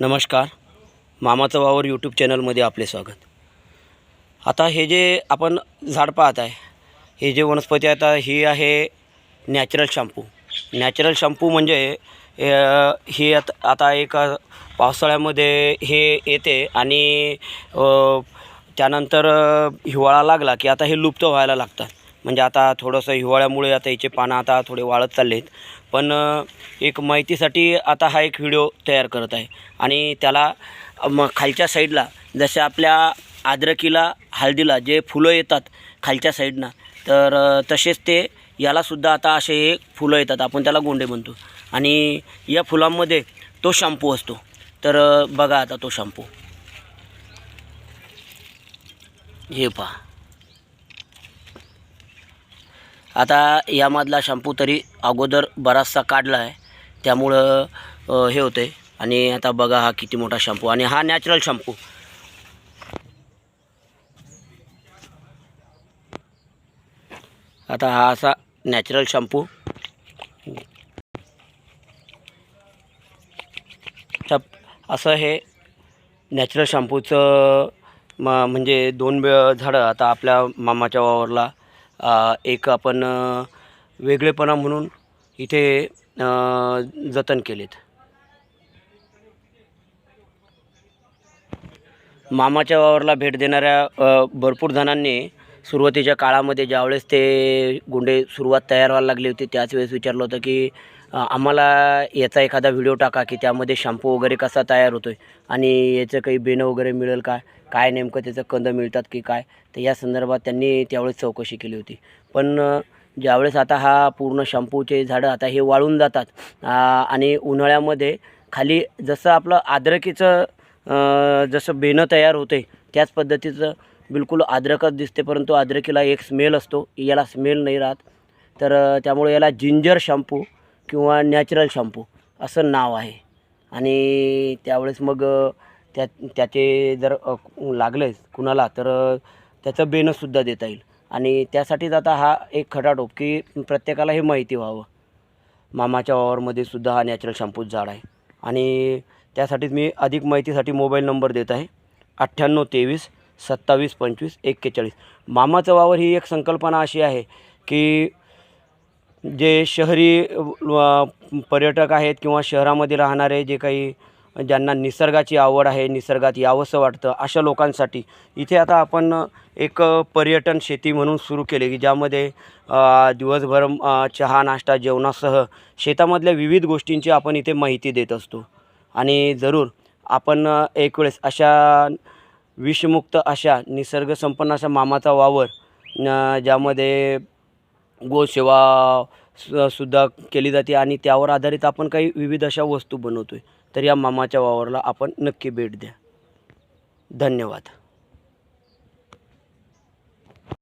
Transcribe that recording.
नमस्कार. मामाचं वावर यूट्यूब चॅनलमध्ये आपले स्वागत. आता हे जे आपण झाड पाहत आहे हे जे वनस्पती आता ही आहे नॅचरल शॅम्पू नॅचरल शॅम्पू म्हणजे ही आता आता एक पावसाळ्यामध्ये हे येते आणि त्यानंतर हिवाळा लागला की आता हे लुप्त व्हायला लागतात. म्हणजे आता थोडंसं हिवाळ्यामुळे आता याचे पानं आता थोडे वाळत चालले आहेत पण एक माहितीसाठी आता हा एक व्हिडिओ तयार करत आहे. आणि त्याला मग खालच्या साईडला जसे आपल्या आद्रकीला हळदीला जे फुलं येतात खालच्या साईडनं तर तसेच ते यालासुद्धा आता असे हे फुलं येतात. आपण त्याला गोंडे म्हणतो. आणि या फुलांमध्ये तो शॅम्पू असतो. तर बघा आता तो शॅम्पू. हे पहा. आता यामधला शॅम्पू तरी अगोदर बराचसा काढला आहे त्यामुळं हे होते आणि आता बघा हा किती मोठा शॅम्पू. आणि हा नॅचरल शॅम्पू. आता हा असा नॅचरल शॅम्पू. असं हे नॅचरल शॅम्पूचं म म्हणजे दोन झाडं आता आपल्या मामाच्या वावरला एक आपण वेगळेपणा म्हणून इथे जतन केलेत. मामाच्या वावरला भेट देणाऱ्या भरपूर जणांनी सुरुवातीच्या काळामध्ये ज्यावेळेस ते गुंडे सुरुवात तयार व्हायला लागली होती त्याच वेळेस विचारलं होतं की आम्हाला याचा एखादा व्हिडिओ टाका की त्यामध्ये शॅम्पू वगैरे कसा तयार होतो आहे आणि याचं काही बेनं वगैरे मिळेल का? काय नेमकं त्याचं कंद मिळतात की काय? तर या संदर्भात त्यांनी त्यावेळेस चौकशी केली होती. पण ज्यावेळेस आता हा पूर्ण शॅम्पूचे झाडं आता हे वाळून जातात आणि उन्हाळ्यामध्ये खाली जसं आपलं आद्रकीचं जसं बेनं तयार होते त्याच पद्धतीचं बिलकुल अद्रकच दिसते परंतु अद्रकीला एक स्मेल असतो. याला स्मेल नाही राहत. तर त्यामुळे याला जिंजर शॅम्पू किंवा नॅचरल शॅम्पू असं नाव आहे. आणि त्यावेळेस मग त्या त्याचे जर लागलेच कुणाला तर त्याचं बेनसुद्धा देता येईल. आणि त्यासाठीच आता हा एक खटाटोप की प्रत्येकाला हे माहिती व्हावं. मामाच्या वावरमध्ये सुद्धा हा नॅचरल शॅम्पूच झाड आहे. आणि त्यासाठीच मी अधिक माहितीसाठी मोबाईल नंबर देत आहे. अठ्ठ्याण्णव तेवीस सत्तावीस पंचवीस एक्केचाळीस. मामाचं वावर ही एक संकल्पना अशी आहे की जे शहरी पर्यटक आहेत किंवा शहरामध्ये राहणारे जे काही ज्यांना निसर्गाची आवड आहे निसर्गात यावंसं वाटतं अशा लोकांसाठी इथे आता आपण एक पर्यटन शेती म्हणून सुरू केले की ज्यामध्ये दिवसभर चहा नाश्ता जेवणासह शेतामधल्या विविध गोष्टींची आपण इथे माहिती देत असतो. आणि जरूर आपण एक वेळेस अशा विषमुक्त अशा निसर्गसंपन्न अशा मामाचा वावर ज्यामध्ये गोसेवा सुद्धा केली जाते आणि त्यावर आधारित आपण काही विविध अशा वस्तू बनवतो आहे तर या मामाच्या वावरला आपण नक्की भेट द्या. धन्यवाद.